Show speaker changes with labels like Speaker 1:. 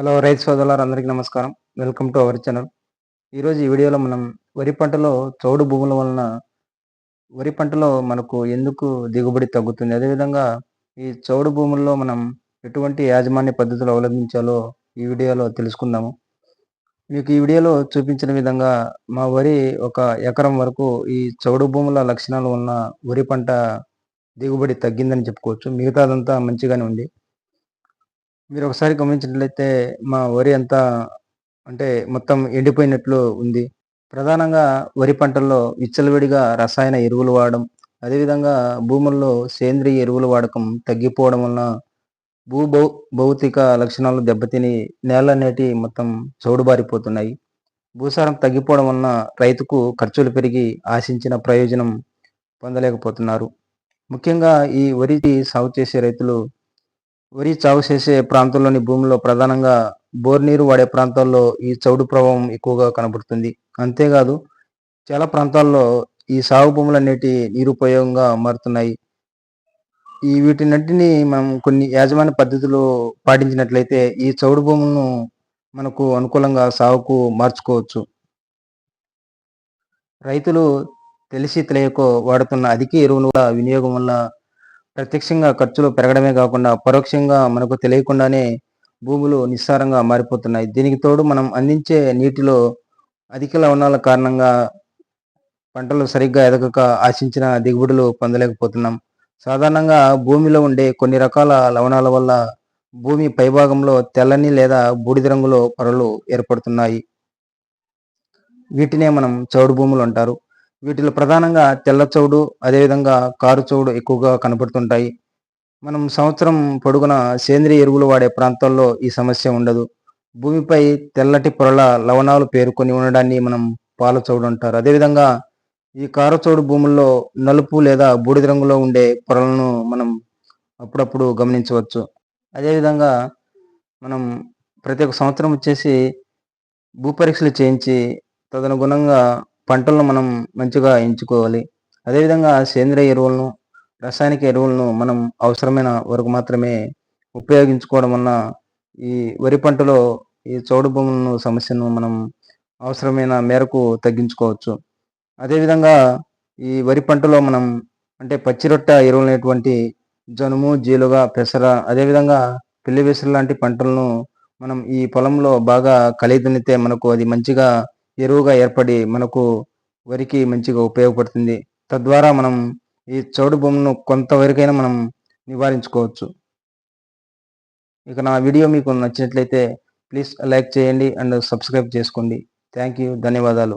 Speaker 1: Hello రైతు సోదరులారు అందరికీ నమస్కారం. Welcome to our channel. ఈరోజు ఈ వీడియోలో మనం వరి పంటలో చౌడు భూముల వలన వరి పంటలో మనకు ఎందుకు దిగుబడి తగ్గుతుంది? అదేవిధంగా ఈ చౌడు భూముల్లో మనం ఎటువంటి యాజమాన్య పద్ధతులు అవలంబించాలో ఈ వీడియోలో తెలుసుకుందాము. మీకు ఈ వీడియోలో చూపించిన విధంగా మా వరి ఒక ఎకరం వరకు ఈ చౌడు భూముల లక్షణాలు ఉన్న వరి పంట దిగుబడి తగ్గిందని చెప్పుకోవచ్చు. మిగతాదంతా మంచిగానే ఉంది. మీరు ఒకసారి గమనించినట్లయితే మా వరి అంతా అంటే మొత్తం ఎండిపోయినట్లు ఉంది. ప్రధానంగా వరి పంటల్లో విచ్చలవిడిగా రసాయన ఎరువులు వాడడం అదేవిధంగా భూముల్లో సేంద్రియ ఎరువుల వాడకం తగ్గిపోవడం వలన భూ భౌ భౌతిక లక్షణాలు దెబ్బతిని నేల నేటి మొత్తం చౌడుబారిపోతున్నాయి. భూసారం తగ్గిపోవడం వలన రైతుకు ఖర్చులు పెరిగి ఆశించిన ప్రయోజనం పొందలేకపోతున్నారు. ముఖ్యంగా ఈ వరి సాగు చేసే రైతులు వరి సాగు చేసే ప్రాంతంలోని భూమిలో ప్రధానంగా బోర్ నీరు వాడే ప్రాంతాల్లో ఈ చౌడు ప్రభావం ఎక్కువగా కనబడుతుంది. అంతేకాదు చాలా ప్రాంతాల్లో ఈ సాగు భూములన్నిటి నిరుపయోగంగా మారుతున్నాయి. ఈ వీటినన్నింటినీ మనం కొన్ని యాజమాన్య పద్ధతులు పాటించినట్లయితే ఈ చౌడు భూములను మనకు అనుకూలంగా సాగుకు మార్చుకోవచ్చు. రైతులు తెలిసి తెలియకో వాడుతున్న అధిక ఎరువుల వినియోగం వల్ల ప్రత్యక్షంగా ఖర్చులు పెరగడమే కాకుండా పరోక్షంగా మనకు తెలియకుండానే భూములు నిస్సారంగా మారిపోతున్నాయి. దీనికి తోడు మనం అందించే నీటిలో అధిక లవణాల కారణంగా పంటలు సరిగ్గా ఎదగక ఆశించిన దిగుబడులు పొందలేకపోతున్నాం. సాధారణంగా భూమిలో ఉండే కొన్ని రకాల లవణాల వల్ల భూమి పైభాగంలో తెల్లని లేదా బూడిద రంగులో పొరలు ఏర్పడుతున్నాయి. వీటినే మనం చౌడు భూములు అంటారు. వీటిలో ప్రధానంగా తెల్ల చౌడు అదేవిధంగా కారు చౌడు ఎక్కువగా కనపడుతుంటాయి. మనం సంవత్సరం పొడుగున సేంద్రియ ఎరువులు వాడే ప్రాంతాల్లో ఈ సమస్య ఉండదు. భూమిపై తెల్లటి పొరల లవణాలు పేరుకొని ఉండడాన్ని మనం పాల చౌడు అంటారు. అదేవిధంగా ఈ కారచౌడు భూముల్లో నలుపు లేదా బూడిద రంగులో ఉండే పొరలను మనం అప్పుడప్పుడు గమనించవచ్చు. అదేవిధంగా మనం ప్రతి ఒక్క సంవత్సరం వచ్చేసి భూపరీక్షలు చేయించి తదనుగుణంగా పంటలను మనం మంచిగా ఎంచుకోవాలి. అదేవిధంగా సేంద్రియ ఎరువులను రసాయనిక ఎరువులను మనం అవసరమైన వరకు మాత్రమే ఉపయోగించుకోవడం వలన ఈ వరి పంటలో ఈ చౌడు భూములను సమస్యను మనం అవసరమైన మేరకు తగ్గించుకోవచ్చు. అదేవిధంగా ఈ వరి పంటలో మనం అంటే పచ్చిరొట్ట ఎరువులైనటువంటి జనుము జీలుగా పెసర అదేవిధంగా పిల్లి వెసర లాంటి పంటలను మనం ఈ పొలంలో బాగా కలిగి మనకు అది మంచిగా ఎరువుగా ఏర్పడి మనకు వరికి మంచిగా ఉపయోగపడుతుంది. తద్వారా మనం ఈ చౌడు భూమును కొంతవరకైనా మనం నివారించుకోవచ్చు. ఇక నా వీడియో మీకు నచ్చినట్లయితే ప్లీజ్ లైక్ చేయండి అండ్ సబ్స్క్రైబ్ చేసుకోండి. Thank you. ధన్యవాదాలు.